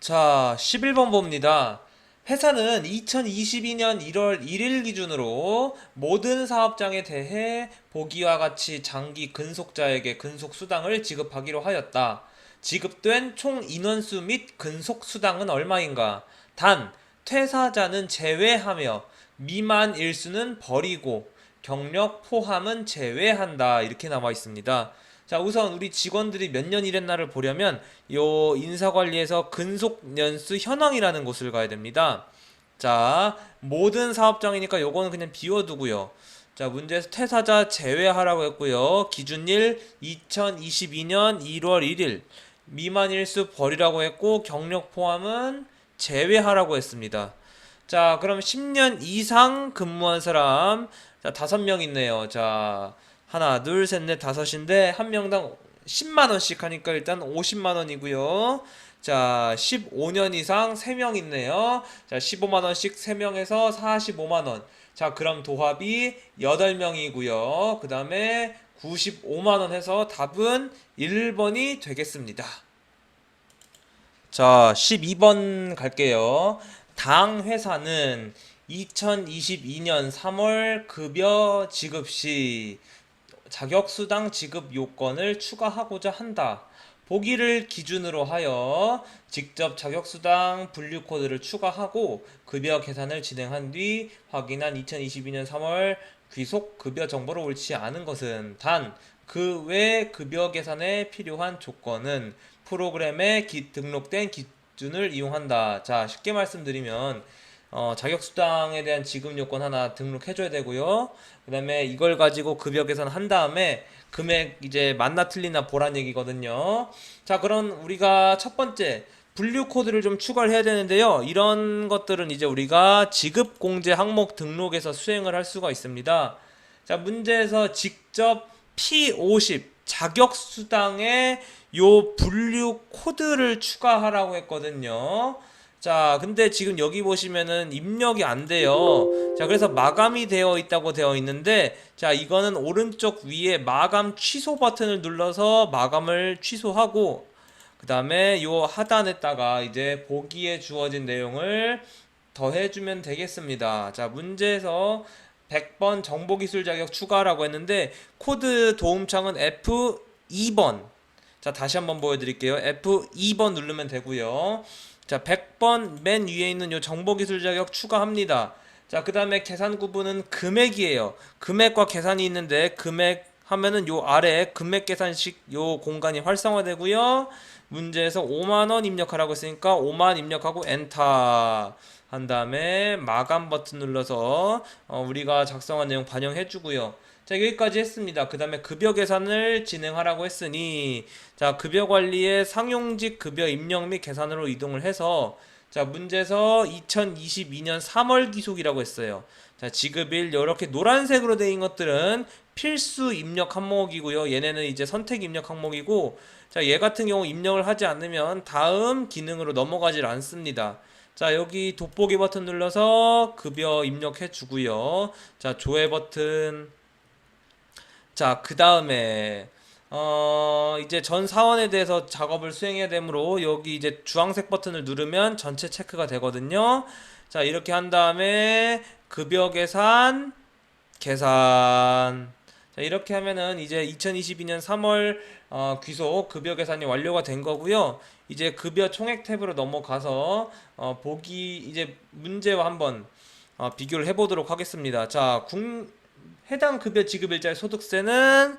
자, 11번 봅니다. 회사는 2022년 1월 1일 기준으로 모든 사업장에 대해 보기와 같이 장기 근속자에게 근속 수당을 지급하기로 하였다. 지급된 총 인원수 및 근속 수당은 얼마인가? 단, 퇴사자는 제외하며 미만 일수는 버리고 경력 포함은 제외한다. 이렇게 나와 있습니다. 자, 우선 우리 직원들이 몇 년 일했나를 보려면 요 인사관리에서 근속 연수 현황이라는 곳을 가야 됩니다. 자, 모든 사업장이니까 요거는 그냥 비워두고요. 자, 문제에서 퇴사자 제외하라고 했고요. 기준일 2022년 1월 1일 미만 일수 버리라고 했고 경력 포함은 제외하라고 했습니다. 자, 그럼 10년 이상 근무한 사람 자, 다섯 명 있네요. 자, 하나, 둘, 셋, 넷, 다섯인데 한 명당 10만 원씩 하니까 일단 50만 원이고요. 자, 15년 이상 3명 있네요. 자, 15만 원씩 3명에서 45만 원. 자, 그럼 도합이 8명이고요. 그다음에 95만 원 해서 답은 1번이 되겠습니다. 자, 12번 갈게요. 당 회사는 2022년 3월 급여 지급 시 자격수당 지급 요건을 추가하고자 한다. 보기를 기준으로 하여 직접 자격수당 분류 코드를 추가하고 급여 계산을 진행한 뒤 확인한 2022년 3월 귀속 급여 정보를 옳지 않은 것은 단 그 외 급여 계산에 필요한 조건은 프로그램에 기- 등록된 기 준을 이용한다. 자, 쉽게 말씀드리면 어, 자격수당에 대한 지급 요건 하나 등록해줘야 되고요. 그 다음에 이걸 가지고 급여 계산한 다음에 금액 이제 맞나 틀리나 보란 얘기거든요. 자, 그럼 우리가 첫 번째 분류 코드를 좀 추가를 해야 되는데요. 이런 것들은 이제 우리가 지급 공제 항목 등록에서 수행을 할 수가 있습니다. 자, 문제에서 직접 P50 자격 수당에 요 분류 코드를 추가하라고 했거든요. 자, 근데 지금 여기 보시면은 입력이 안 돼요. 자, 그래서 마감이 되어 있다고 되어 있는데, 자, 이거는 오른쪽 위에 마감 취소 버튼을 눌러서 마감을 취소하고, 그 다음에 요 하단에다가 이제 보기에 주어진 내용을 더해주면 되겠습니다. 자, 문제에서 100번 정보기술 자격 추가라고 했는데, 코드 도움창은 F2번. 자, 다시 한번 보여드릴게요. F2번 누르면 되고요. 자, 100번 맨 위에 있는 요 정보기술 자격 추가합니다. 자, 그 다음에 계산 구분은 금액이에요. 금액과 계산이 있는데, 금액 하면은 요 아래 금액 계산식 요 공간이 활성화되고요. 문제에서 5만원 입력하라고 했으니까 5만 입력하고 엔터 한 다음에 마감 버튼 눌러서 어, 우리가 작성한 내용 반영해 주고요. 자, 여기까지 했습니다. 그 다음에 급여 계산을 진행하라고 했으니, 자, 급여 관리의 상용직 급여 입력 및 계산으로 이동을 해서, 자, 문제에서 2022년 3월 기속이라고 했어요. 자, 지급일, 이렇게 노란색으로 되어 것들은 필수 입력 항목이고요. 얘네는 이제 선택 입력 항목이고, 자, 얘 같은 경우 입력을 하지 않으면 다음 기능으로 넘어가질 않습니다. 자, 여기 돋보기 버튼 눌러서 급여 입력해 주고요. 자, 조회 버튼, 자, 그 다음에, 어, 이제 전 사원에 대해서 작업을 수행해야 되므로 여기 이제 주황색 버튼을 누르면 전체 체크가 되거든요. 자, 이렇게 한 다음에 급여 계산, 계산. 자, 이렇게 하면은 이제 2022년 3월 어, 귀속 급여 계산이 완료가 된 거고요. 이제 급여 총액 탭으로 넘어가서 어, 보기 이제 문제와 한번 어, 비교를 해보도록 하겠습니다. 자, 국, 해당 급여 지급 일자의 소득세는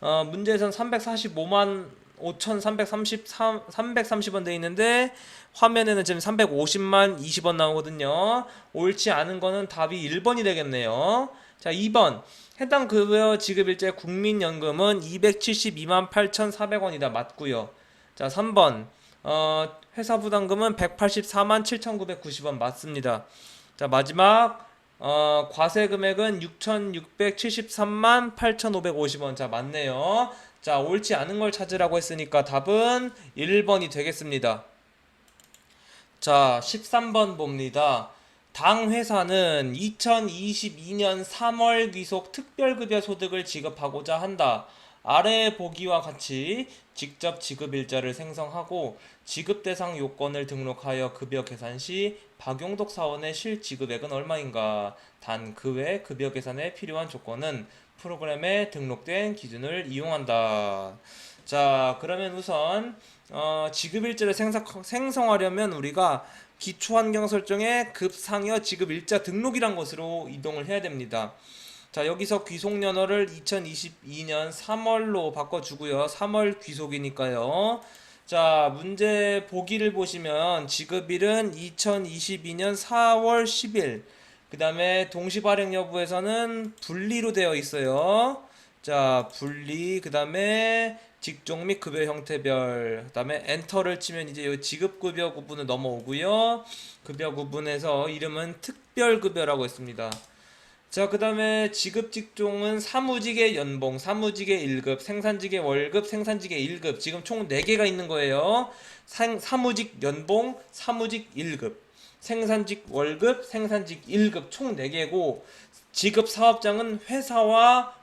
어, 문제에선 345만 5,333 330원 돼 있는데 화면에는 지금 350만 20원 나오거든요. 옳지 않은 거는 답이 1번이 되겠네요. 자, 2번. 해당 급여 지급일자의 국민연금은 272만 8,400원이다. 맞고요. 자, 3번. 어, 회사 부담금은 184만 7,990원 맞습니다. 자, 마지막 어, 과세 금액은 6,673만 8,550원. 자, 맞네요. 자, 옳지 않은 걸 찾으라고 했으니까 답은 1번이 되겠습니다. 자, 13번 봅니다. 당 회사는 2022년 3월 귀속 특별급여 소득을 지급하고자 한다. 아래 보기와 같이 직접 지급 일자를 생성하고 지급 대상 요건을 등록하여 급여 계산 시 박용덕 사원의 실 지급액은 얼마인가? 단 그 외 급여 계산에 필요한 조건은 프로그램에 등록된 기준을 이용한다. 자, 그러면 우선 어, 지급 일자를 생성, 생성하려면 우리가 기초 환경 설정에 급 상여 지급 일자 등록이란 것으로 이동을 해야 됩니다. 자, 여기서 귀속연어를 2022년 3월로 바꿔 주고요. 3월 귀속이니까요. 자, 문제 보기를 보시면 지급일은 2022년 4월 10일. 그 다음에 동시 발행 여부에서는 분리로 되어 있어요. 자, 분리. 그 다음에 직종 및 급여 형태별. 그 다음에 엔터를 치면 이제 이 지급급여 구분을 넘어오고요. 급여 구분에서 이름은 특별급여라고 했습니다. 자, 그 다음에 지급 직종은 사무직의 연봉, 사무직의 1급, 생산직의 월급, 생산직의 1급. 지금 총 4개가 있는 거예요. 상, 사무직 연봉, 사무직 1급, 생산직 월급, 생산직 1급 총 4개고 지급 사업장은 회사와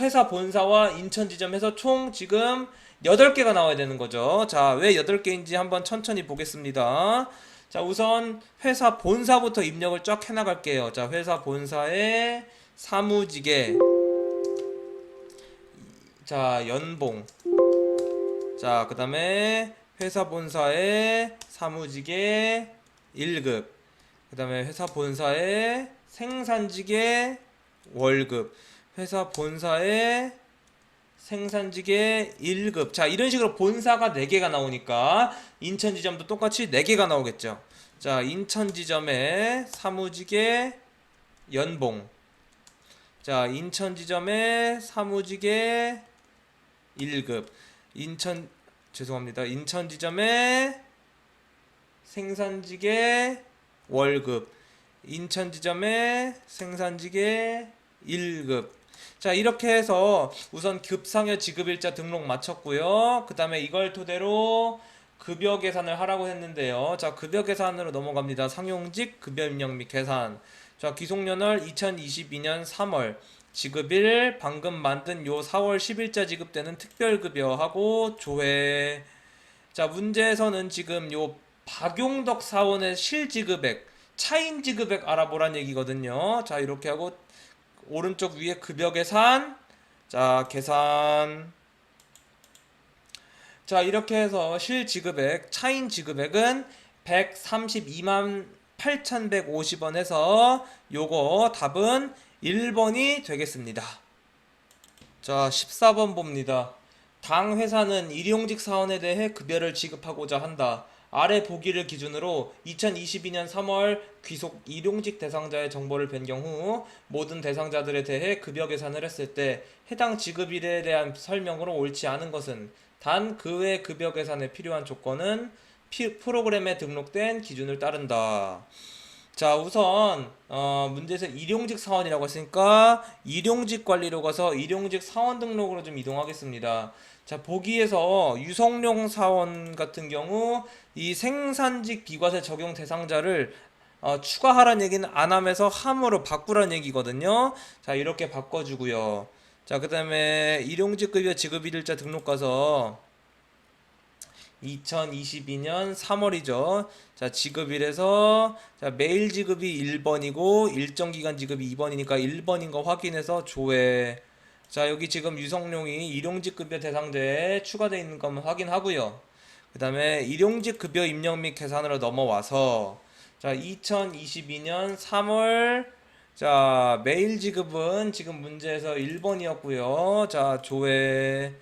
회사 본사와 인천 지점에서 총 지금 8개가 나와야 되는 거죠. 자, 왜 8개인지 한번 천천히 보겠습니다. 자, 우선 회사 본사부터 입력을 쫙 해나갈게요. 자, 회사 본사의 사무직의 자, 연봉. 자, 그 다음에 회사 본사의 사무직의 1급. 그 다음에 회사 본사의 생산직의 월급. 회사 본사의 생산직의 1급. 자, 이런 식으로 본사가 4개가 나오니까 인천 지점도 똑같이 4개가 나오겠죠. 자, 인천 지점의 사무직의 연봉. 자, 인천 지점의 사무직의 1급. 인천 죄송합니다. 인천 지점의 생산직의 월급. 인천 지점의 생산직의 1급. 자, 이렇게 해서 우선 급상여 지급일자 등록 마쳤고요. 그 다음에 이걸 토대로 급여 계산을 하라고 했는데요. 자, 급여 계산으로 넘어갑니다. 상용직 급여 입력 및 계산. 자, 기속연월 2022년 3월. 지급일 방금 만든 요 4월 10일자 지급되는 특별급여하고 조회. 자, 문제에서는 지금 요 박용덕 사원의 실지급액, 차인 지급액 알아보란 얘기거든요. 자, 이렇게 하고 오른쪽 위에 급여 계산. 자, 계산. 자, 이렇게 해서 실지급액, 차인 지급액은 132만 8,150원 해서 요거 답은 1번이 되겠습니다. 자, 14번 봅니다. 당 회사는 일용직 사원에 대해 급여를 지급하고자 한다. 아래 보기를 기준으로 2022년 3월 귀속 일용직 대상자의 정보를 변경 후 모든 대상자들에 대해 급여 계산을 했을 때 해당 지급일에 대한 설명으로 옳지 않은 것은 단 그 외 급여 계산에 필요한 조건은 피- 프로그램에 등록된 기준을 따른다. 자, 우선 어, 문제에서 일용직 사원이라고 했으니까 일용직 관리로 가서 일용직 사원 등록으로 좀 이동하겠습니다. 자, 보기에서 유성룡 사원 같은 경우 이 생산직 비과세 적용 대상자를 어, 추가하라는 얘기는 안 하면서 함으로 바꾸라는 얘기거든요. 자, 이렇게 바꿔주고요. 자, 그 다음에 일용직 급여 지급일자 등록 가서 2022년 3월이죠. 자, 지급일에서 자, 매일 지급이 1번이고 일정 기간 지급이 2번이니까 1번인 거 확인해서 조회. 자, 여기 지금 유성룡이 일용직 급여 대상자에 추가되어 있는 것만 확인하고요. 그 다음에 일용직 급여 입력 및 계산으로 넘어와서 자, 2022년 3월 자, 매일 지급은 지금 문제에서 1번이었고요. 자, 조회.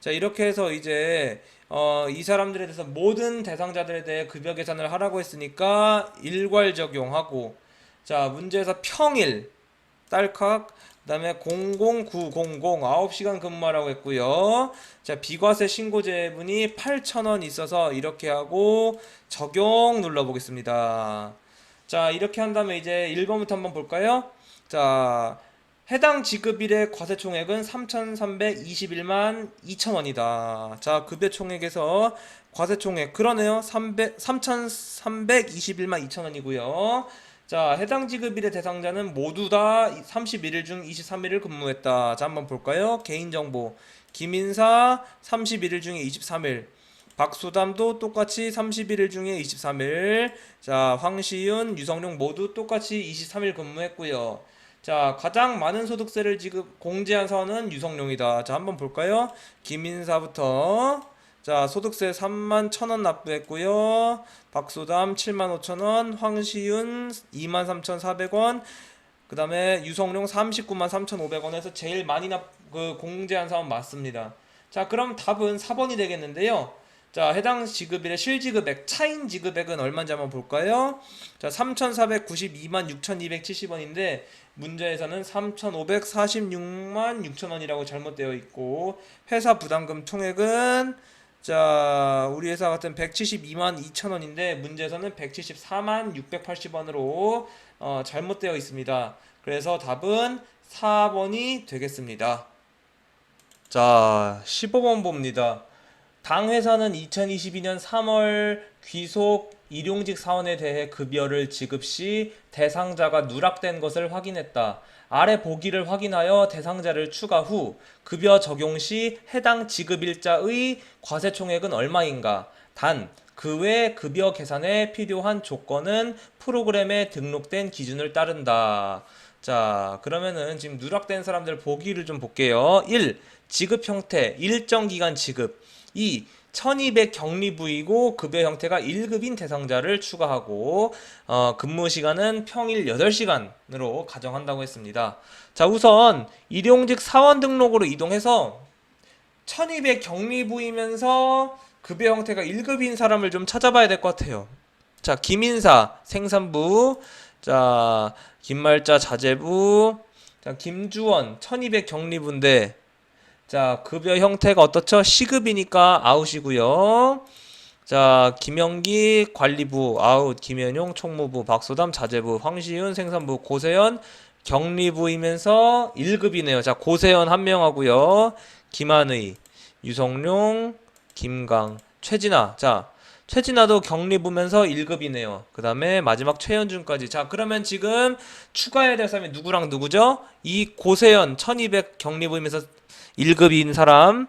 자, 이렇게 해서 이제 어, 이 사람들에 대해서 모든 대상자들에 대해 급여 계산을 하라고 했으니까 일괄 적용하고 자, 문제에서 평일 딸깍 그다음에 00900 9시간 근무하라고 했고요. 자, 비과세 신고 제분이 8,000원 있어서 이렇게 하고 적용 눌러 보겠습니다. 자, 이렇게 한 다음에 이제 1번부터 한번 볼까요? 자, 해당 지급일의 과세 총액은 3,321만 2천원이다. 자, 급여 총액에서 과세 총액 그러네요. 300, 3,321만 2천원이고요. 자, 해당 지급일의 대상자는 모두 다 31일 중 23일을 근무했다. 자, 한번 볼까요? 개인정보. 김인사 31일 중에 23일. 박수담도 똑같이 31일 중에 23일. 자, 황시윤, 유성룡 모두 똑같이 23일 근무했고요. 자, 가장 많은 소득세를 지급 공제한 사원은 유성룡이다. 자, 한번 볼까요? 김인사부터 자, 소득세 3만 1,000원 납부했고요. 박소담 7만 5천원, 황시윤 2만 3,400원, 그 다음에 유성룡 39만 3,500원에서 제일 많이 납, 그 공제한 사원 맞습니다. 자, 그럼 답은 4번이 되겠는데요. 자, 해당 지급일의 실지급액, 차인 지급액은 얼마인지 한번 볼까요? 자, 3,492만 6,270원인데, 문제에서는 3,546만 6천원이라고 잘못되어 있고, 회사 부담금 총액은 자, 우리 회사 같은 172만 2천 원인데 문제에서는 174만 680원으로 어, 잘못되어 있습니다. 그래서 답은 4번이 되겠습니다. 자, 15번 봅니다. 당 회사는 2022년 3월 귀속 일용직 사원에 대해 급여를 지급 시 대상자가 누락된 것을 확인했다. 아래 보기를 확인하여 대상자를 추가 후 급여 적용 시 해당 지급일자의 과세총액은 얼마인가? 단, 그 외 급여 계산에 필요한 조건은 프로그램에 등록된 기준을 따른다. 자, 그러면은 지금 누락된 사람들 보기를 좀 볼게요. 1. 지급 형태, 일정 기간 지급. 2. 1200 격리 부이고 급여 형태가 1급인 대상자를 추가하고 어, 근무 시간은 평일 8시간으로 가정한다고 했습니다. 자, 우선 일용직 사원 등록으로 이동해서 1200 격리 부이면서 급여 형태가 1급인 사람을 좀 찾아봐야 될 것 같아요. 자, 김인사 생산부, 자, 김말자 자재부, 자, 김주원 1200 격리부인데 자, 급여 형태가 어떻죠? 시급이니까 아웃이고요. 자, 김영기 관리부 아웃, 김현용 총무부, 박소담 자재부, 황시윤 생산부, 고세현 격리부이면서 1급이네요. 자, 고세현 한 명하고요. 김한의, 유성룡, 김강, 최진아. 자, 최진아도 격리부면서 1급이네요. 그 다음에 마지막 최현준까지. 자, 그러면 지금 추가해야 될 사람이 누구랑 누구죠? 이 고세현 1200 격리부이면서 1급인 사람.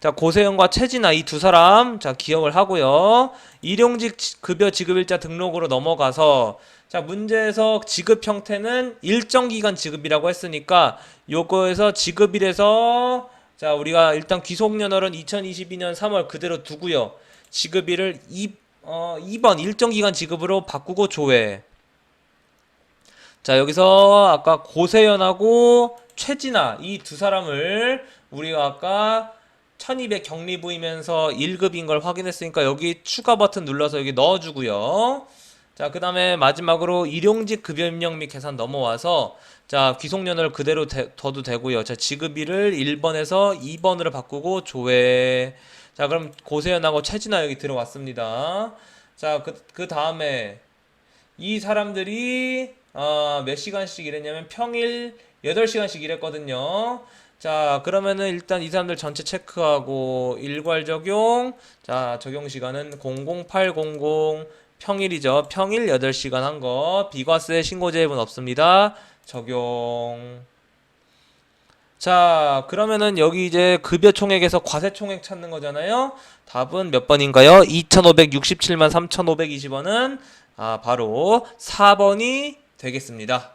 자, 고세영과 최진아 이 두 사람 자, 기억을 하고요. 일용직 지- 급여 지급일자 등록으로 넘어가서 자, 문제에서 지급 형태는 일정 기간 지급이라고 했으니까 요거에서 지급일에서 자, 우리가 일단 귀속연월은 2022년 3월 그대로 두고요. 지급일을 2, 어, 2번 일정 기간 지급으로 바꾸고 조회. 자, 여기서 아까 고세연하고 최진아 이 두 사람을 우리가 아까 1200 격리부이면서 1급인 걸 확인했으니까 여기 추가 버튼 눌러서 여기 넣어주고요. 자, 그 다음에 마지막으로 일용직 급여 입력 및 계산 넘어와서 자, 귀속연을 그대로 대- 둬도 되고요. 자, 지급일을 1번에서 2번으로 바꾸고 조회. 자, 그럼 고세연하고 최진아 여기 들어왔습니다. 자, 그, 그 다음에 이 사람들이 어, 몇 시간씩 일했냐면 평일 8시간씩 일했거든요. 자, 그러면은 일단 이 사람들 전체 체크하고 일괄 적용. 자, 적용 시간은 00800 평일이죠. 평일 8시간 한 거. 비과세 신고 제입은 없습니다. 적용. 자, 그러면은 여기 이제 급여 총액에서 과세 총액 찾는 거잖아요. 답은 몇 번인가요? 2,567만 3,520원은 아, 바로 4번이 되겠습니다.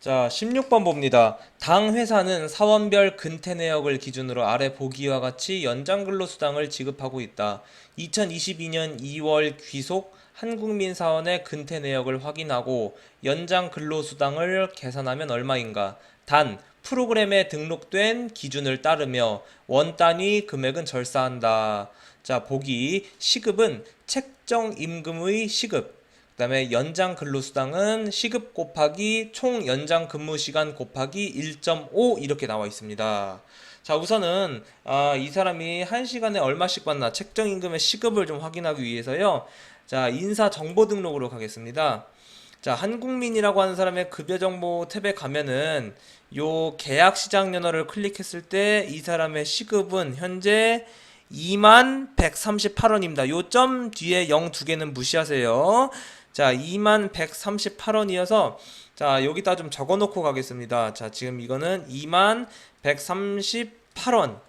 자, 16번 봅니다. 당 회사는 사원별 근태 내역을 기준으로 아래 보기와 같이 연장 근로수당을 지급하고 있다. 2022년 2월 귀속 한국민 사원의 근태 내역을 확인하고 연장 근로수당을 계산하면 얼마인가? 단 프로그램에 등록된 기준을 따르며 원 단위 금액은 절사한다. 자, 보기 시급은 책정 임금의 시급 그 다음에 연장 근로수당은 시급 곱하기 총 연장 근무 시간 곱하기 1.5 이렇게 나와 있습니다. 자, 우선은 아, 이 사람이 한 시간에 얼마씩 받나 책정 임금의 시급을 좀 확인하기 위해서요. 자, 인사 정보 등록으로 가겠습니다. 자, 한국민이라고 하는 사람의 급여 정보 탭에 가면은 요 계약 시장 연어를 클릭했을 때 이 사람의 시급은 현재 2만 138원입니다. 요 점 뒤에 0 두 개는 무시하세요. 자, 2만 138원이어서 자, 여기다 좀 적어 놓고 가겠습니다. 자, 지금 이거는 2만 138원.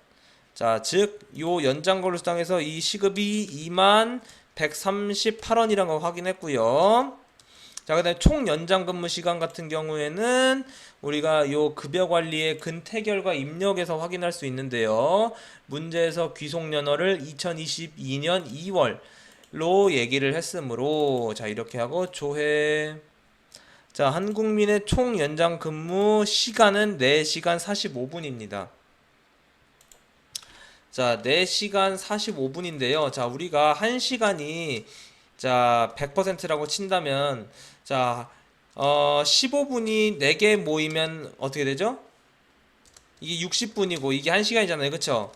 자, 즉, 요 연장 거래 수당에서 이 시급이 2만 138원이라는 거 확인했고요. 자, 그다음에 총 연장 근무 시간 같은 경우에는 우리가 요 급여 관리의 근태결과 입력에서 확인할 수 있는데요. 문제에서 귀속 연어를 2022년 2월 로 얘기를 했으므로 자, 이렇게 하고 조회 자, 한국민의 총 연장 근무 시간은 4시간 45분입니다. 자, 4시간 45분인데요. 자, 우리가 1시간이 자, 100%라고 친다면 자, 어, 15분이 4개 모이면 어떻게 되죠? 이게 60분이고 이게 1시간이잖아요. 그쵸?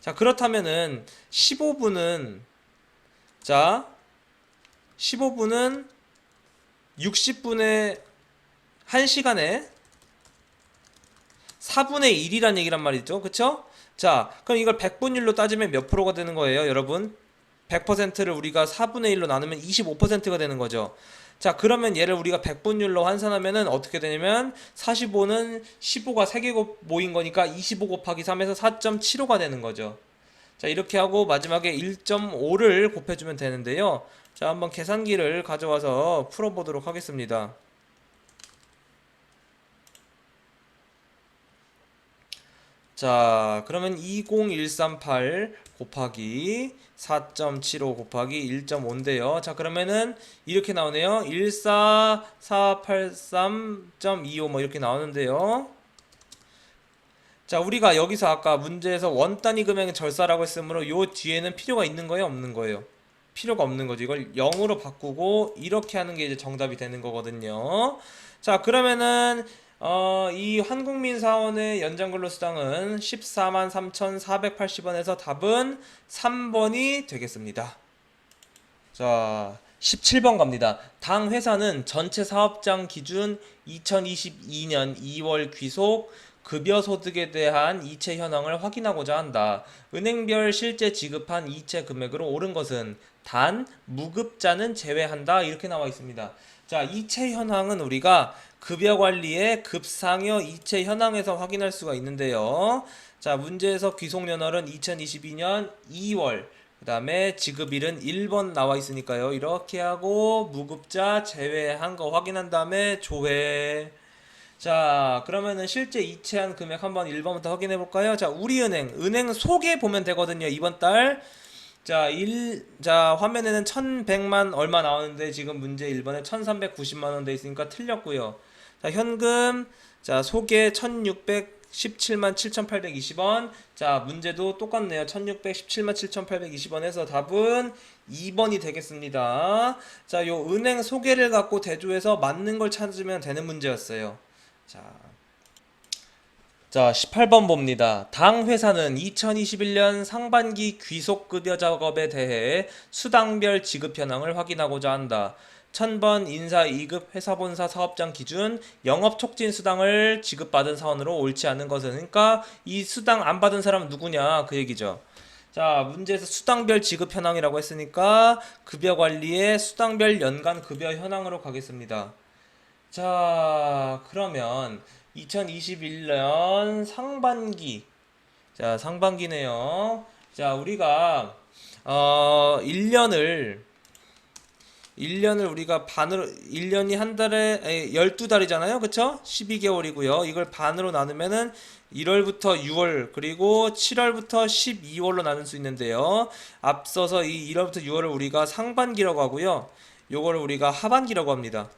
자, 그렇다면은 15분은 자, 15분은 60분의 1시간에 4분의 1이란 얘기란 말이죠. 그쵸? 자, 그럼 이걸 100분율로 따지면 몇 프로가 되는 거예요, 여러분? 100%를 우리가 4분의 1로 나누면 25%가 되는 거죠. 자, 그러면 얘를 우리가 100분율로 환산하면은 어떻게 되냐면 45는 15가 3개 모인 거니까 25 곱하기 3에서 4.75가 되는 거죠. 자, 이렇게 하고 마지막에 1.5를 곱해주면 되는데요. 자, 한번 계산기를 가져와서 풀어보도록 하겠습니다. 자, 그러면 20138 곱하기 4.75 곱하기 1.5인데요. 자, 그러면은 이렇게 나오네요. 14483.25 뭐 이렇게 나오는데요. 자, 우리가 여기서 아까 문제에서 원 단위 금액의 절사라고 했으므로 요 뒤에는 필요가 있는 거예요, 없는 거예요? 필요가 없는 거죠. 이걸 0으로 바꾸고 이렇게 하는 게 이제 정답이 되는 거거든요. 자, 그러면은 어, 이 한국민 사원의 연장근로 수당은 14만 3,480원에서 답은 3번이 되겠습니다. 자, 17번 갑니다. 당 회사는 전체 사업장 기준 2022년 2월 귀속 급여 소득에 대한 이체 현황을 확인하고자 한다. 은행별 실제 지급한 이체 금액으로 옳은 것은 단 무급자는 제외한다. 이렇게 나와 있습니다. 자, 이체 현황은 우리가 급여 관리의 급상여 이체 현황에서 확인할 수가 있는데요. 자, 문제에서 귀속 연월은 2022년 2월 그 다음에 지급일은 1번 나와 있으니까요. 이렇게 하고 무급자 제외한 거 확인한 다음에 조회. 자, 그러면은 실제 이체한 금액 한번 1번부터 확인해 볼까요? 자, 우리은행, 은행 속에 보면 되거든요. 이번 달. 자, 1, 자, 화면에는 1100만 얼마 나오는데 지금 문제 1번에 1390만 원 돼 있으니까 틀렸고요. 자, 현금, 자, 속에 1617만 7820원. 자, 문제도 똑같네요. 1617만 7820원 해서 답은 2번이 되겠습니다. 자, 요 은행 소개를 갖고 대조해서 맞는 걸 찾으면 되는 문제였어요. 자, 자, 18번 봅니다. 당 회사는 2021년 상반기 귀속 급여 작업에 대해 수당별 지급 현황을 확인하고자 한다. 1000번 인사 2급 회사 본사 사업장 기준 영업 촉진 수당을 지급받은 사원으로 옳지 않은 것은 그러니까 이 수당 안 받은 사람은 누구냐 그 얘기죠. 자, 문제에서 수당별 지급 현황이라고 했으니까 급여 관리의 수당별 연간 급여 현황으로 가겠습니다. 자, 그러면 2021년 상반기. 자, 상반기네요. 자, 우리가 어 1년을 1년을 우리가 반으로 1년이 한 달에 12달이잖아요. 그쵸? 12개월이고요. 이걸 반으로 나누면은 1월부터 6월 그리고 7월부터 12월로 나눌 수 있는데요. 앞서서 이 1월부터 6월을 우리가 상반기라고 하고요. 요거를 우리가 하반기라고 합니다.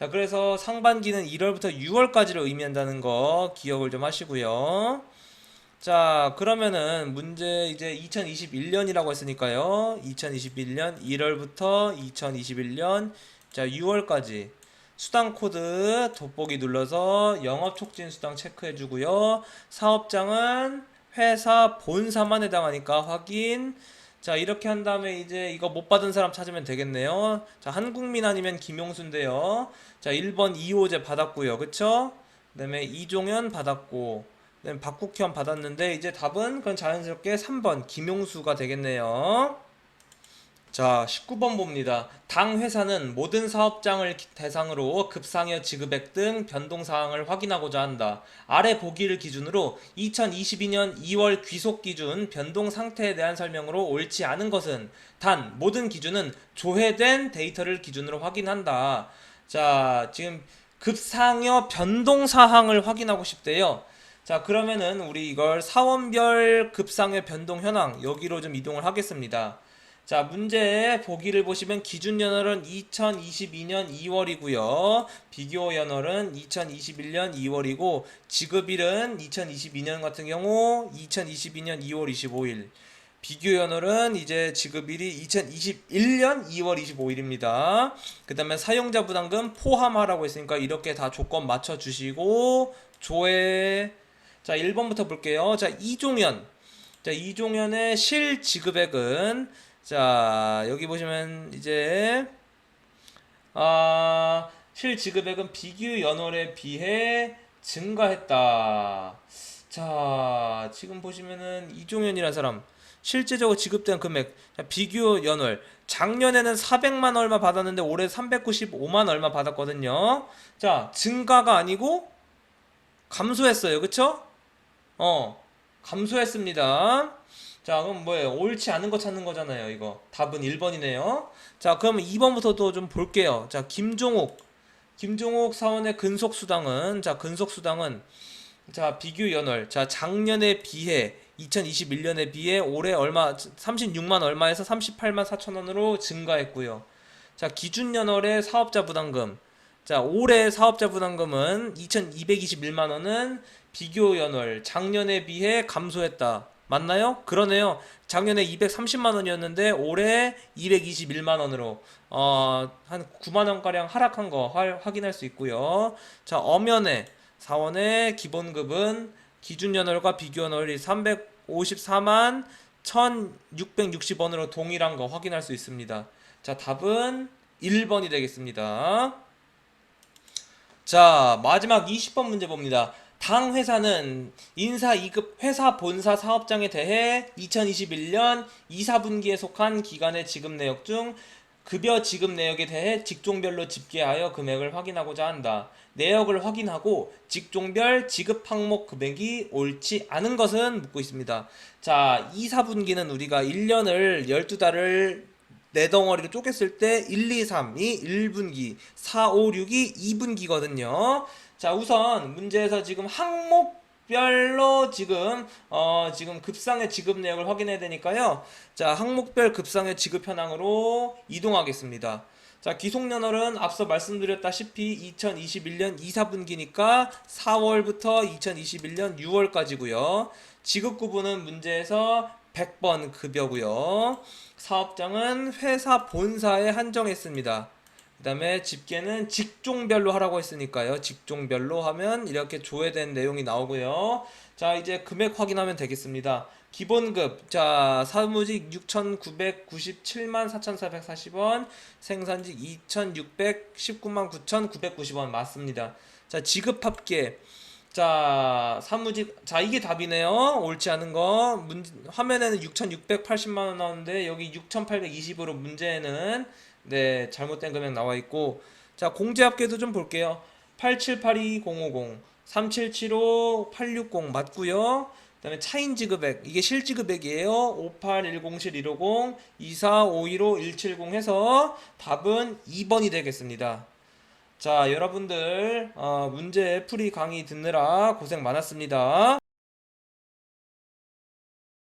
자, 그래서 상반기는 1월부터 6월까지를 의미한다는 거 기억을 좀 하시고요. 자, 그러면은 문제 이제 2021년이라고 했으니까요. 2021년 1월부터 2021년 자, 6월까지 수당 코드 돋보기 눌러서 영업 촉진 수당 체크해 주고요. 사업장은 회사 본사만 해당하니까 확인. 자, 이렇게 한 다음에 이제 이거 못 받은 사람 찾으면 되겠네요. 자, 한국민 아니면 김용수인데요. 자, 1번 이호재 받았고요. 그쵸? 그 다음에 이종현 받았고, 그 다음에 박국현 받았는데, 이제 답은 그건 자연스럽게 3번 김용수가 되겠네요. 자, 19번 봅니다. 당 회사는 모든 사업장을 기- 대상으로 급상여 지급액 등 변동 사항을 확인하고자 한다. 아래 보기를 기준으로 2022년 2월 귀속 기준 변동 상태에 대한 설명으로 옳지 않은 것은 단 모든 기준은 조회된 데이터를 기준으로 확인한다. 자, 지금 급상여 변동 사항을 확인하고 싶대요. 자, 그러면은 우리 이걸 사원별 급상여 변동 현황 여기로 좀 이동을 하겠습니다. 자, 문제 보기를 보시면 기준 연월은 2022년 2월이고요. 비교 연월은 2021년 2월이고 지급일은 2022년 같은 경우 2022년 2월 25일. 비교 연월은 이제 지급일이 2021년 2월 25일입니다. 그 다음에 사용자 부담금 포함하라고 했으니까 이렇게 다 조건 맞춰 주시고 조회 자 1번부터 볼게요. 자 이종현 자 이종현의 실 지급액은 자 여기 보시면 이제 아, 실 지급액은 비교 연월에 비해 증가했다. 자, 지금 보시면은 이종현이라는 사람 실제적으로 지급된 금액 자, 비교 연월 작년에는 400만 얼마 받았는데 올해 395만 얼마 받았거든요. 자, 증가가 아니고 감소했어요. 그쵸? 어, 감소했습니다. 자, 그럼 뭐예요? 옳지 않은 거 찾는 거잖아요, 이거. 답은 1번이네요. 자, 그러면 2번부터도 좀 볼게요. 자, 김종욱. 김종욱 사원의 근속 수당은, 자, 근속 수당은, 자, 비교 연월. 자, 작년에 비해, 2021년에 비해 올해 얼마, 36만 얼마에서 38만 4천 원으로 증가했고요. 자, 기준 연월의 사업자 부담금. 자, 올해 사업자 부담금은 2,221만 원은 비교 연월 작년에 비해 감소했다. 맞나요? 그러네요. 작년에 230만 원이었는데 올해 221만 원으로 어, 한 9만 원 가량 하락한 거 할- 확인할 수 있고요. 자, 엄연의 사원의 기본급은 기준 연월과 비교 연월이 354만 1,660원으로 동일한 거 확인할 수 있습니다. 자, 답은 1번이 되겠습니다. 자, 마지막 20번 문제 봅니다. 당 회사는 인사 2급 회사 본사 사업장에 대해 2021년 2, 4분기에 속한 기간의 지급 내역 중 급여 지급 내역에 대해 직종별로 집계하여 금액을 확인하고자 한다. 내역을 확인하고 직종별 지급 항목 금액이 옳지 않은 것은 묻고 있습니다. 자, 2, 4분기는 우리가 1년을 12달을 네 덩어리로 쪼갰을 때 1, 2, 3이 1분기, 4, 5, 6이 2분기거든요. 자, 우선 문제에서 지금 항목 별로 지금 어 지금 급상의 지급 내역을 확인해야 되니까요. 자, 항목별 급상의 지급 현황으로 이동하겠습니다. 자, 기속연월은 앞서 말씀드렸다시피 2021년 2, 4분기니까 4월부터 2021년 6월까지고요. 지급 구분은 문제에서 100번 급여고요. 사업장은 회사 본사에 한정했습니다. 그 다음에 집계는 직종별로 하라고 했으니까요. 직종별로 하면 이렇게 조회된 내용이 나오고요. 자, 이제 금액 확인하면 되겠습니다. 기본급, 자, 사무직 6,997만 4,440원, 생산직 2,619만 9,990원 맞습니다. 자, 지급 합계. 자, 사무직, 자, 이게 답이네요. 옳지 않은 거. 문, 화면에는 6,680만 원 나오는데, 여기 6,820으로 문제에는, 네, 잘못된 금액 나와 있고. 자, 공제 합계도 좀 볼게요. 8782050, 3775-860 맞고요. 그다음에 차인 지급액 이게 실 지급액이에요. 58107150 24515170 해서 답은 2번이 되겠습니다. 자, 여러분들 어, 문제 풀이 강의 듣느라 고생 많았습니다.